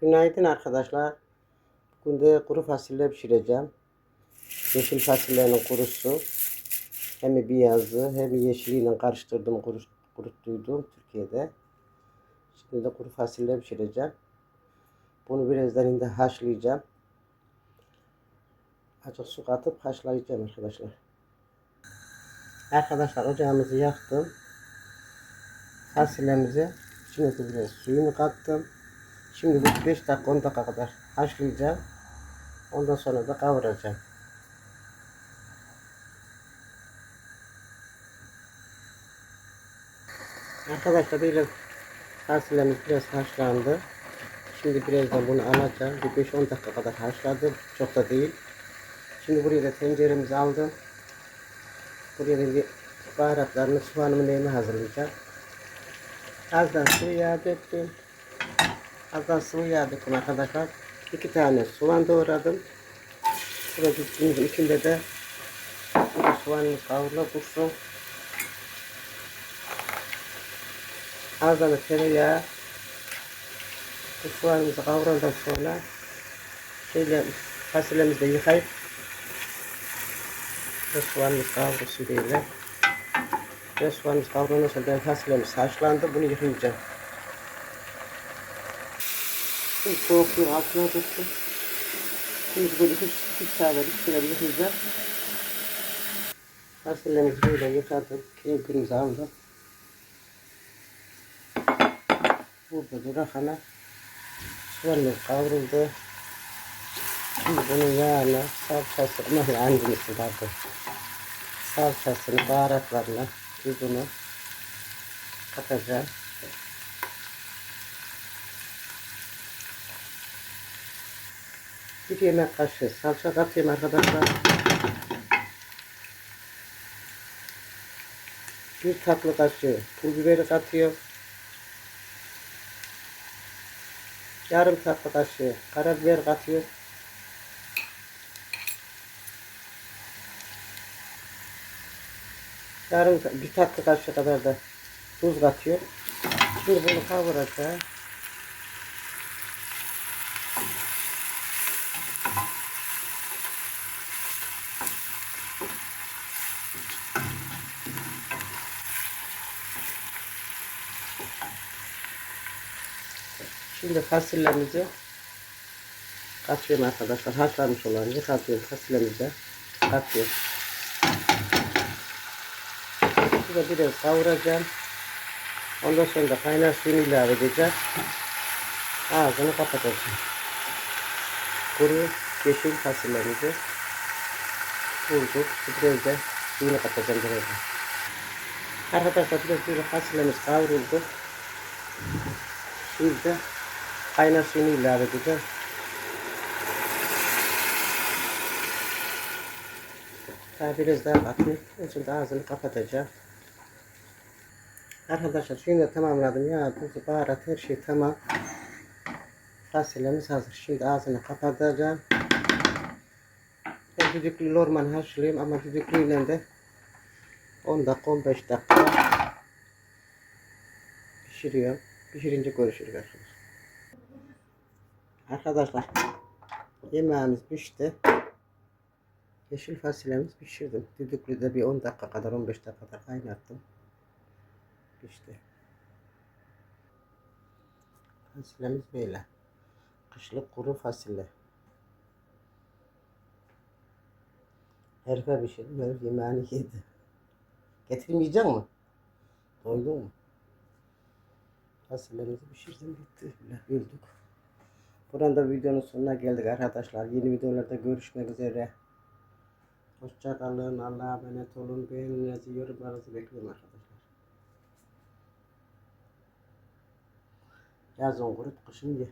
Günaydın arkadaşlar. Bugün de kuru fasulye pişireceğim. Yeşil fasulyenin kurusu. Hem beyazı hem yeşiliyle karıştırdım, kurut, kuruttuydum Türkiye'de. Şimdi de kuru fasulye pişireceğim. Bunu birazdan indi haşlayacağım. Azıcık su katıp haşlayacağım arkadaşlar. Arkadaşlar ocağımızı yaktım. Fasulyemizi içine biraz suyunu kattım. Şimdi bu 5 dakika 10 dakika kadar haşlayacağım. Ondan sonra da kavuracağım. Arkadaşlar böyle fasulyemiz biraz haşlandı. Şimdi birazdan bunu alacağım. Bir 5-10 dakika kadar haşladım. Çok da değil. Şimdi buraya da tenceremizi aldım. Buraya da bir baharatlarını, soğanımı neyimi hazırlayacağım. Azdan yağ döktüm. Azdan sıvı yağ döktüm arkadaşlar. İki tane soğan doğradım. Burada içinde, içinde de burada soğanımız kavrula dursun. Azdan da tereyağı. Bu soğanımızı kavuralım sonra şöyle fasulyemizi de yıkayıp ve soğanımız kavrulsun böyle. Ve soğanımız kavrulana sonra ben fasulyemiz haşlandı. Bunu yıkayacağım. Şimdi soğuk suyun altına tuttum. Şimdi böyle hiç hiç sağda bir şeyler yıkayacağım. Fasulyemizi böyle yıkadım. Keyifimizi aldım. Burada durakana soğanımız kavruldu. Şimdi bunun yağını, salçasını, hangisi pardon. Salçasını, baharatlarını, tuzunu katacağım. Bir yemek kaşığı salça katıyorum arkadaşlar. Bir tatlı kaşığı pul biberi katıyorum. Yarım tatlı kaşığı karabiber katıyorum. Yarım bir tatlı kaşığı kadar da tuz katıyorum. Şimdi bunu kavuracağım. Şimdi fasulyemizi katıyorum arkadaşlar. Haşlanmış olan yıkatıyorum fasulyemizi. Katıyorum. Şurada biraz kavuracağım. Ondan sonra da kaynar suyunu ilave edeceğim. Ağzını kapatacağım. Kuru yeşil fasulyemizi bulduk. Biraz da suyunu katacağım birazdan. Arkadaşlar biraz böyle fasulyemiz kavruldu. Şimdi kaynar suyunu ilave edeceğim. Daha biraz daha katayım. Şimdi ağzını kapatacağım. Arkadaşlar suyunu da tamamladım. Ya tuzu, baharat her şey tamam. Fasulyemiz hazır. Şimdi ağzını kapatacağım. Ben düdüklü lorman haşlayayım ama düdüklüyle de 10 dakika 15 dakika pişiriyorum. Pişirince görüşürüz arkadaşlar. Arkadaşlar yemeğimiz pişti. Yeşil fasulyemiz pişirdim. Düdüklüde bir 10 dakika kadar 15 dakika kadar kaynattım. Pişti. Fasulyemiz böyle. Kışlık kuru fasulye. Herife pişirdim. Herif yemeğini yedi. Getireyim yiyecek mi? Doydun mu? Fasulyemizi pişirdim bitti. Öldük. Buradan da videonun sonuna geldik arkadaşlar. Yeni videolarda görüşmek üzere. Hoşça kalın. Allah'a emanet olun. Beğeninizi, yorumlarınızı bekliyorum arkadaşlar. Yazın kurut, kışın ye.